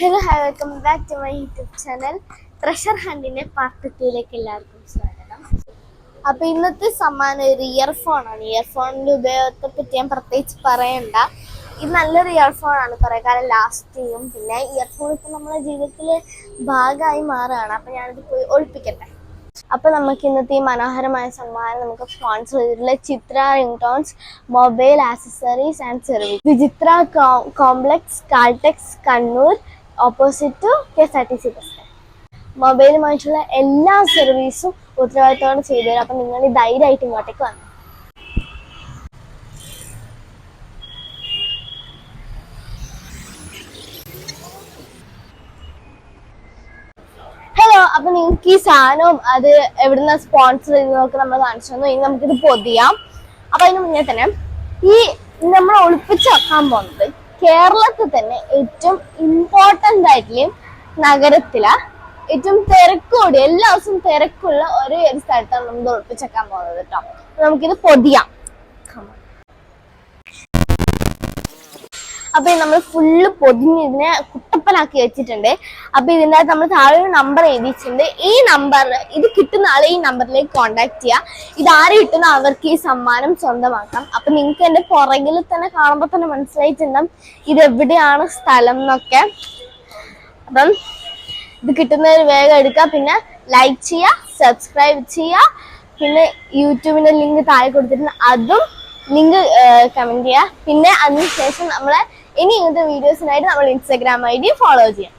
Hello hi welcome back to my YouTube channel. Treasure ഹണ്ടിന്റെ part ടൂയിലേക്ക് എല്ലാവർക്കും സ്വാഗതം. അപ്പോൾ ഇന്നത്തെ സമ്മാനം ഒരു ഇയർഫോണാണ് ഇയർഫോണിന്റെ ഉപയോഗത്തെ പറ്റി ഞാൻ പ്രത്യേകിച്ച് പറയണ്ട. ഇത് നല്ലൊരു ഇയർഫോണാണ് കുറേ കാലം ലാസ്റ്റ് ചെയ്യും പിന്നെ ഇയർഫോൺ ഇപ്പം നമ്മുടെ ജീവിതത്തിൽ ഭാഗമായി മാറുകയാണ്. അപ്പം ഞാനിത് പോയി ഒളിപ്പിക്കട്ടെ. അപ്പോൾ നമുക്ക് ഇന്നത്തെ ഈ മനോഹരമായ സമ്മാനം നമുക്ക് സ്പോൺസർ ചെയ്തിട്ടുള്ള Chithra ringtones mobile accessories and service Vichitra complex Caltex Kannur opposite to K S R T C bus മൊബൈലുമായിട്ടുള്ള എല്ലാ സർവീസും ഉത്തരവാദിത്തോടെ ചെയ്തു തരും. അപ്പം നിങ്ങൾ ഈ ധൈര്യമായിട്ട് ഇങ്ങോട്ടേക്ക് വന്നു. ഹലോ അപ്പൊ നിങ്ങൾക്ക് ഈ സാധനവും അത് എവിടുന്ന സ്പോൺസർ ചെയ്യുന്നതൊക്കെ നമ്മൾ കാണിച്ചു തന്നു. ഇനി നമുക്കിത് പൊതിയാം. അപ്പൊ അതിന് മുന്നേ തന്നെ ഈ നമ്മൾ ഒളിപ്പിച്ച് വെക്കാൻ പോകുന്നത് കേരളത്തിൽ തന്നെ ഏറ്റവും ഇമ്പോർട്ടന്റ് ആയിട്ടുള്ള നഗരത്തില ഏറ്റവും തിരക്കൂടി എല്ലാ ദിവസവും തിരക്കുള്ള ഒരേ ഒരു സ്ഥലത്താണ് നമ്മൾ ഉറപ്പിച്ചേക്കാൻ പോകുന്നത് കേട്ടോ നമുക്കിത് പൊതിയാം. അപ്പൊ നമ്മൾ ഫുള്ള് പൊതിഞ്ഞ് ഇതിനെ കുട്ടപ്പനാക്കി വെച്ചിട്ടുണ്ട്. അപ്പൊ ഇതിന്റെ നമ്മൾ താഴെ ഒരു നമ്പർ എഴുതിയിട്ടുണ്ട്. ഈ നമ്പർ ഇത് കിട്ടുന്ന ആളെ ഈ നമ്പറിലേക്ക് കോണ്ടാക്ട് ചെയ്യുക ഇത് കിട്ടുന്ന അവർക്ക് ഈ സമ്മാനം സ്വന്തമാക്കാം. അപ്പൊ നിങ്ങൾക്ക് എന്റെ പുറകിൽ തന്നെ കാണുമ്പോൾ തന്നെ മനസ്സിലായിട്ടുണ്ടാവും ഇത് എവിടെയാണ് സ്ഥലം എന്നൊക്കെ. അപ്പം ഇത് കിട്ടുന്നവർ വേഗം എടുക്കുക. പിന്നെ ലൈക്ക് ചെയ്യുക സബ്സ്ക്രൈബ് ചെയ്യുക. പിന്നെ യൂട്യൂബിന്റെ ലിങ്ക് താഴെ കൊടുത്തിട്ടുണ്ട്. അതും ലിങ്ക് കമന്റ് ചെയ്യുക പിന്നെ അതിനുശേഷം നമ്മളെ ഇനി ഇങ്ങനത്തെ വീഡിയോസിനായിട്ട് നമ്മൾ ഇൻസ്റ്റാഗ്രാം ഐ ഡി ഫോളോ ചെയ്യാം.